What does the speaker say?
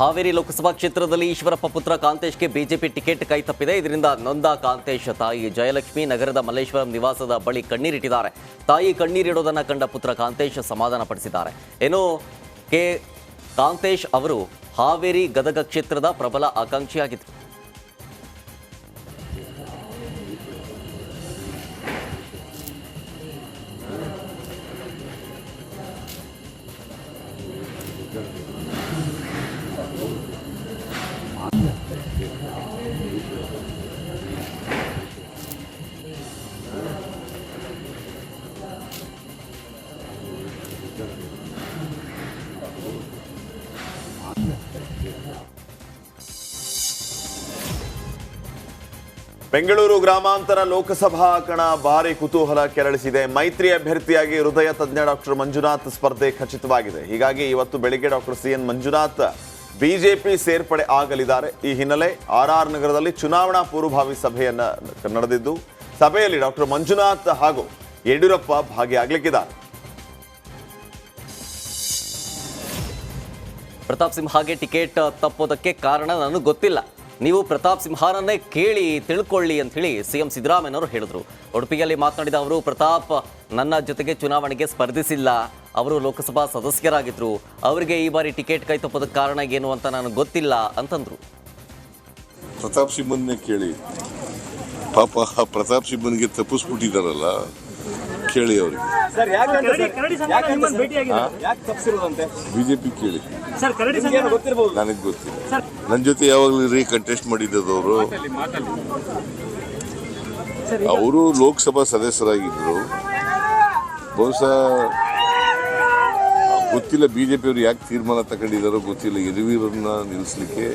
ಹಾವೇರಿ ಲೋಕಸಭಾ ಕ್ಷೇತ್ರದಲ್ಲಿ ಈಶ್ವರಪ್ಪ ಪುತ್ರ ಕಾಂತೇಶ್ಗೆ BJP ticket ಕೈ ತಪ್ಪಿದೆ. ಇದರಿಂದ ನೊಂದ ಕಾಂತೇಶ್ ತಾಯಿ ಜಯಲಕ್ಷ್ಮಿ ನಗರದ ಮಲ್ಲೇಶ್ವರಂ ನಿವಾಸದ ಬಳಿ ಕಣ್ಣೀರಿಟ್ಟಿದ್ದಾರೆ ತಾಯಿ ಕಣ್ಣೀರಿಡೋದನ್ನು ಕಂಡ ಪುತ್ರ ಕಾಂತೇಶ್ ಸಮಾಧಾನ ಪಡಿಸಿದ್ದಾರೆ. ಏನು ಕೆ ಕಾಂತೇಶ್ ಅವರು ಹಾವೇರಿ ಗದಗ ಕ್ಷೇತ್ರದ ಪ್ರಬಲ ಆಕಾಂಕ್ಷಿಯಾಗಿದ್ದರು ಬೆಂಗಳೂರು ಗ್ರಾಮಾಂತರ ಲೋಕಸಭಾ ಕಣ ಭಾರಿ ಕುತೂಹಲ ಕೆರಳಿಸಿದೆ. ಮೈತ್ರಿ ಅಭ್ಯರ್ಥಿಯಾಗಿ ಹೃದಯ ತಜ್ಞ ಡಾಕ್ಟರ್ ಮಂಜುನಾಥ್ ಸ್ಪರ್ಧೆ ಖಚಿತವಾಗಿದೆ. ಹೀಗಾಗಿ ಇವತ್ತು ಬೆಳಿಗ್ಗೆ doctor C N Manjunath BJP ಸೇರ್ಪಡೆ ಆಗಲಿದ್ದಾರೆ. ಈ ಹಿನ್ನೆಲೆ ಆರ್ ಆರ್ ನಗರದಲ್ಲಿ ಚುನಾವಣಾ ಪೂರ್ವಭಾವಿ ಸಭೆಯನ್ನ ನಡೆದಿದ್ದು, ಸಭೆಯಲ್ಲಿ ಡಾಕ್ಟರ್ ಮಂಜುನಾಥ್ ಹಾಗೂ ಯಡಿಯೂರಪ್ಪ ಭಾಗಿಯಾಗಲಿಕ್ಕಿದ್ದಾರೆ. ಪ್ರತಾಪ್ ಸಿಂಹಗೆ ಟಿಕೆಟ್ ತಪ್ಪೋದಕ್ಕೆ ಕಾರಣ ನನಗೆ ಗೊತ್ತಿಲ್ಲ. ನೀವು ಪ್ರತಾಪ್ ಸಿಂಹನನ್ನೇ ಕೇಳಿ ತಿಳ್ಕೊಳ್ಳಿ ಅಂತ ಹೇಳಿ ಸಿಎಂ ಸಿದ್ದರಾಮಯ್ಯನವರು ಹೇಳಿದ್ರು. ಉಡುಪಿಯಲ್ಲಿ ಮಾತನಾಡಿದ ಅವರು ಪ್ರತಾಪ್ ನನ್ನ ಜೊತೆಗೆ ಚುನಾವಣೆಗೆ ಸ್ಪರ್ಧಿಸಿಲ್ಲ. ಅವರು ಲೋಕಸಭಾ ಸದಸ್ಯರಾಗಿದ್ರು. ಅವರಿಗೆ ಈ ಬಾರಿ ಟಿಕೆಟ್ ಕೈ ತಪ್ಪೋದಕ್ಕೆ ಕಾರಣ ಏನು ಅಂತ ನನಗೆ ಗೊತ್ತಿಲ್ಲ ಅಂತಂದ್ರು. ಪ್ರತಾಪ್ ಸಿಂಹನ್ನೇ ಕೇಳಿ. ಪಾಪ ಪ್ರತಾಪ್ ಸಿಂಹನ್ಗೆ ತಪ್ಪಿಸ್ಬಿಟ್ಟಿದ್ದಾರಲ್ಲ ಕೇಳಿ ಅವರಿಗೆ. ಬಿಜೆಪಿ ಕೇಳಿ. ನನಗೆ ಗೊತ್ತಿಲ್ಲ. ನನ್ನ ಜೊತೆ ಯಾವಾಗಲೂ ರೀ ಕಂಟೆಸ್ಟ್ ಮಾಡಿದ್ದದವರು ಅವರು ಲೋಕಸಭಾ ಸದಸ್ಯರಾಗಿದ್ದರು ಬಹುಶಃ ಗೊತ್ತಿಲ್ಲ ಬಿಜೆಪಿ ಅವರು ಯಾಕೆ ತೀರ್ಮಾನ ತಗೊಂಡಿದ್ದಾರೋ ಗೊತ್ತಿಲ್ಲ. ಯದುವೀರನ್ನ ನಿಲ್ಲಿಸ್ಲಿಕ್ಕೆ